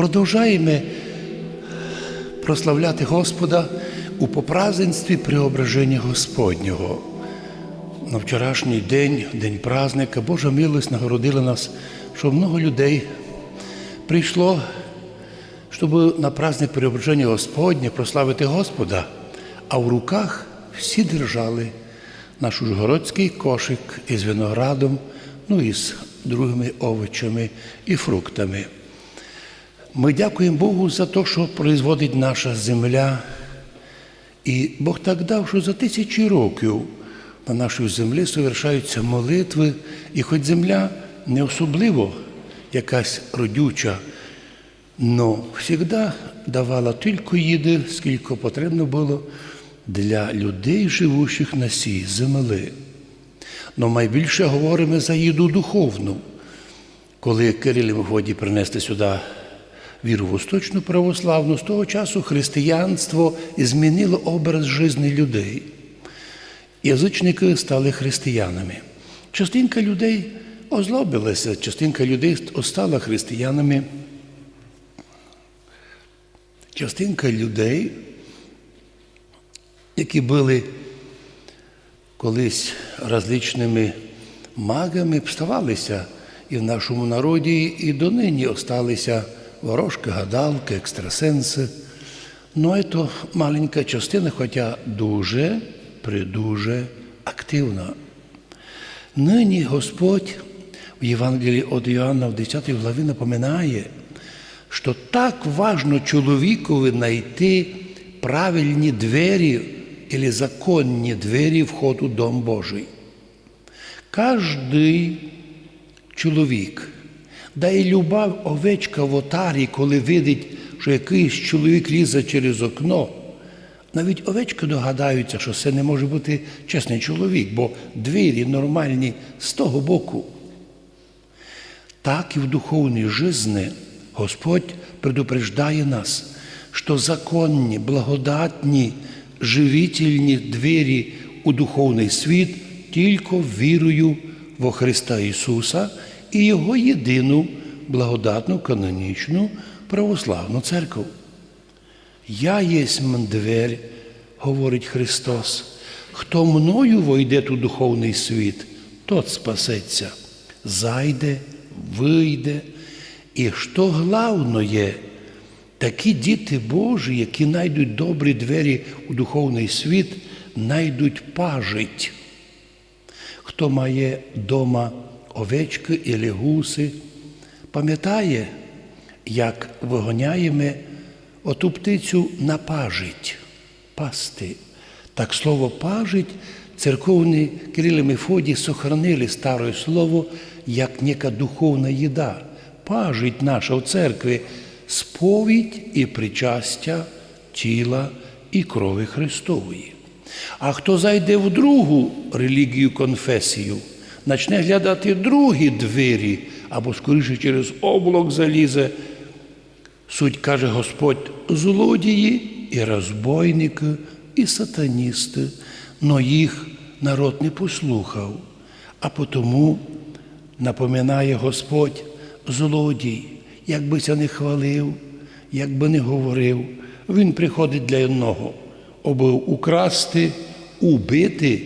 Продовжаємо прославляти Господа у попразденстві преображення Господнього. На вчорашній день, день праздника, Божа милость нагородила нас, що много людей прийшло, щоб на праздник преображення Господня прославити Господа, а в руках всі держали наш ужгородський кошик із виноградом, ну і з другими овочами і фруктами. Ми дякуємо Богу за те, що производить наша земля. І Бог так дав, що за тисячі років на нашій землі совершаються молитви, і хоч земля не особливо якась родюча, але завжди давала тільки їди, скільки потрібно було для людей, живучих на цій землі. Но найбільше говоримо за їду духовну. Коли Кирилі годі принести сюди віру восточну православну, з того часу християнство змінило образ життя людей. Язичники стали християнами. Частинка людей озлобилася, частинка людей стала християнами. Частинка людей, які були колись различними магами, вставалися і в нашому народі, і донині осталися ворожки, гадалки, екстрасенси. Ну, це маленька частина, хоча дуже, придуже активна. Нині Господь в Євангелії від Іоанна в 10 главі напоминає, що так важно чоловікові знайти правильні двері або законні двері входу в Дом Божий. Кожний чоловік, да і люба овечка в отарі, коли видить, що якийсь чоловік лізе через окно, навіть овечки догадаються, що це не може бути чесний чоловік, бо двері нормальні з того боку. Так і в духовній житті Господь предупреждає нас, що законні, благодатні, живительні двері у духовний світ тільки вірою во Христа Ісуса і Його єдину благодатну канонічну православну церкву. Я єсмь дверь, говорить Христос. Хто мною войде у духовний світ, тот спасеться, зайде, вийде. І що є, такі діти Божі, які знайдуть добрі двері у духовний світ, знайдуть пажить. Хто має дома овечки і гуси, пам'ятає, як вигоняємо оту птицю на пажить, пасти. Так слово пажить церковні Кирили Мефодій сохранили старе слово як нека духовна їда. Пажить наша в церкві сповідь і причастя тіла і крові Христової. А хто зайде в другу релігію конфесію, почне глядати другі двері, або скоріше через облак залізе, суть каже Господь, злодії і розбойники, і сатаністи, но їх народ не послухав, а потому напоминає Господь злодій, як би не хвалив, як би не говорив, він приходить для одного, аби украсти, убити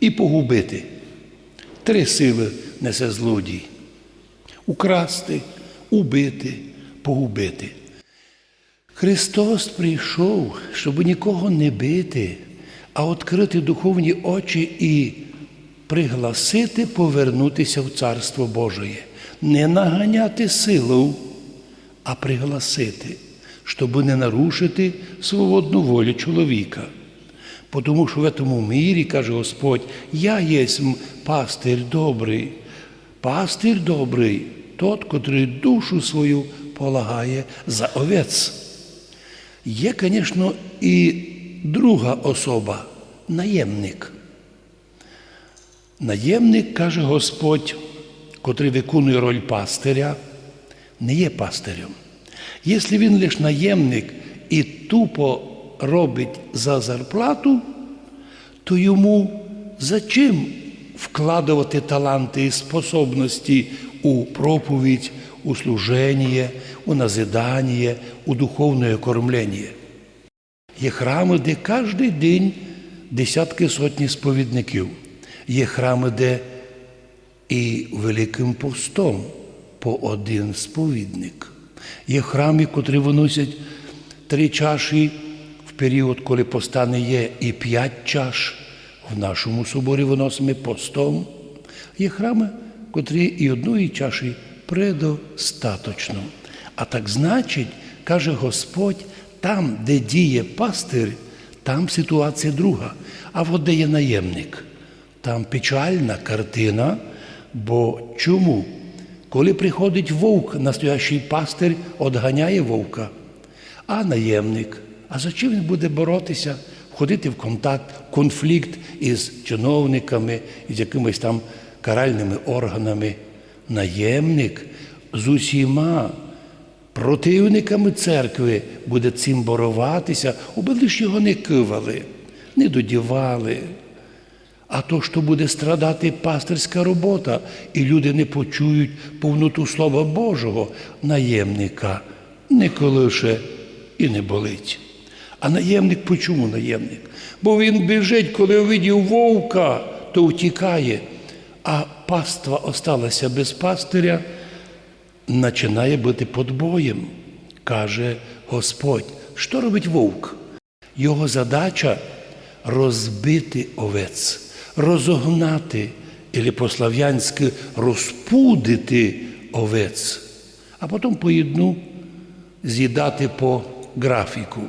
і погубити. Три сили несе злодій. Украсти, убити, погубити. Христос прийшов, щоб нікого не бити, а відкрити духовні очі і пригласити повернутися в Царство Божє, не наганяти силу, а пригласити, щоб не нарушити свободну волю чоловіка. Тому що в цьому мірі, каже Господь, я єсмь пастир добрий, пастир добрий, тот, котрий душу свою полагає за овець. Є, звісно, і друга особа наємник. Наємник, каже Господь, котрий виконує роль пастиря, не є пастирем. Якщо він лише наємник і тупо робить за зарплату, то йому за чим вкладувати таланти і способності у проповідь, у служение, у назидание, у духовне кормлення. Є храми, де кожен день десятки сотні сповідників. Є храми, де і Великим постом по один сповідник. Є храми, котрі виносять три чаші період, коли поста не є, і п'ять чаш. В нашому соборі виносимо постом. Є храми, котрі і одної чаші предостаточно. А так значить, каже Господь, там, де діє пастир, там ситуація друга. А от де є наємник, там печальна картина. Бо чому? Коли приходить вовк, настоящий пастир одганяє вовка, а наємник. А за чим він буде боротися, входити в контакт, конфлікт із чиновниками, із якимись там каральними органами? Наємник з усіма противниками церкви буде цим боротися, аби лише його не кивали, не додівали. А то, що буде страдати пастирська робота, і люди не почують повноту Слова Божого, наємника не колише і не болить. А наємник почому наємник? Бо він біжить, коли увидів вовка, то втікає, а паства осталася без пастиря, починає бути подбоєм, каже Господь. Що робить вовк? Його задача розбити овець, розогнати, або по-слав'янськи розпудити овець, а потім по одну з'їдати по графіку.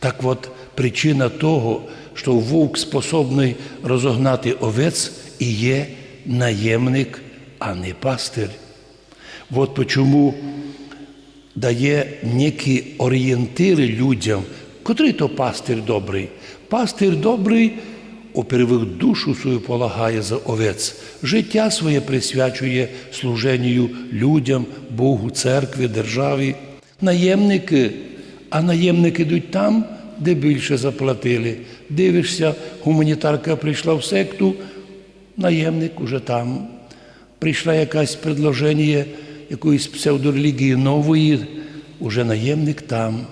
Так от причина того, що вовк способний розогнати овець і є наємник, а не пастир. От чому дає некі орієнтири людям, котрий то пастир добрий. Пастир добрий, опервих душу свою полагає за овець, життя своє присвячує служенню людям, Богу, церкві, державі. Наємники, а наємники йдуть там, де більше заплатили. Дивишся, гуманітарка прийшла в секту, наємник уже там. Прийшла якась предложення якоїсь псевдорелігії нової, уже наємник там.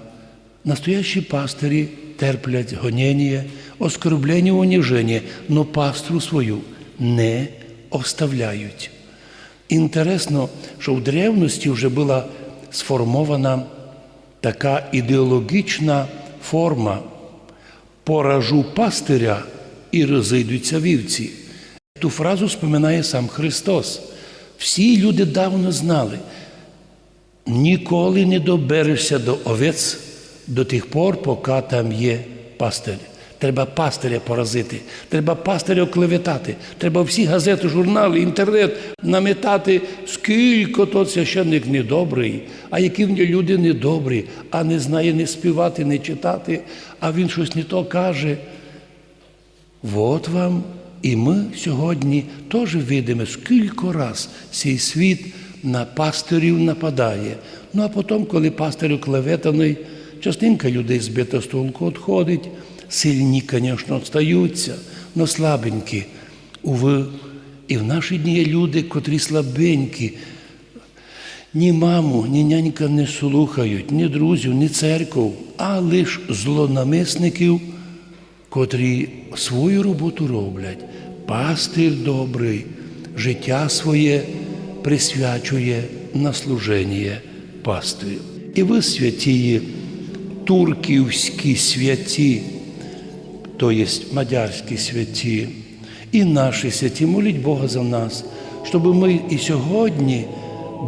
Настоящі пастирі терплять гонення, оскорблення, уніження, но пастру свою не оставляють. Інтересно, що в древності вже була сформована така ідеологічна форма поражу пастиря і розійдуться вівці. Ту фразу споминає сам Христос. Всі люди давно знали, ніколи не доберешся до овець до тих пор, поки там є пастир. Треба пастиря поразити, треба пастиря оклеветати, треба всі газети, журнали, інтернет наметати, скільки то священник недобрий, а які в нього люди недобрі, а не знає не співати, не читати, а він щось не то каже. От вам і ми сьогодні теж видимо, скільки раз цей світ на пастирів нападає. Ну а потім, коли пастир оклеветаний, частинка людей збита з толку відходить, сильні, звісно, стаються, але слабенькі. Уви, і в наші дні є люди, котрі слабенькі. Ні маму, ні нянька не слухають, ні друзів, ні церков, а лише злонамисників, котрі свою роботу роблять. Пастир добрий, життя своє присвячує на служення пастирю. І ви святії, турківські святі, то є мадярські святі, і наші святі, моліть Бога за нас, щоб ми і сьогодні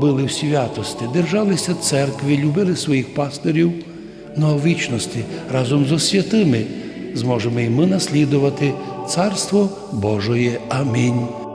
були в святості, держалися церкви, любили своїх пастирів, но в вічності разом зі святими зможемо і ми наслідувати Царство Божоє. Амінь.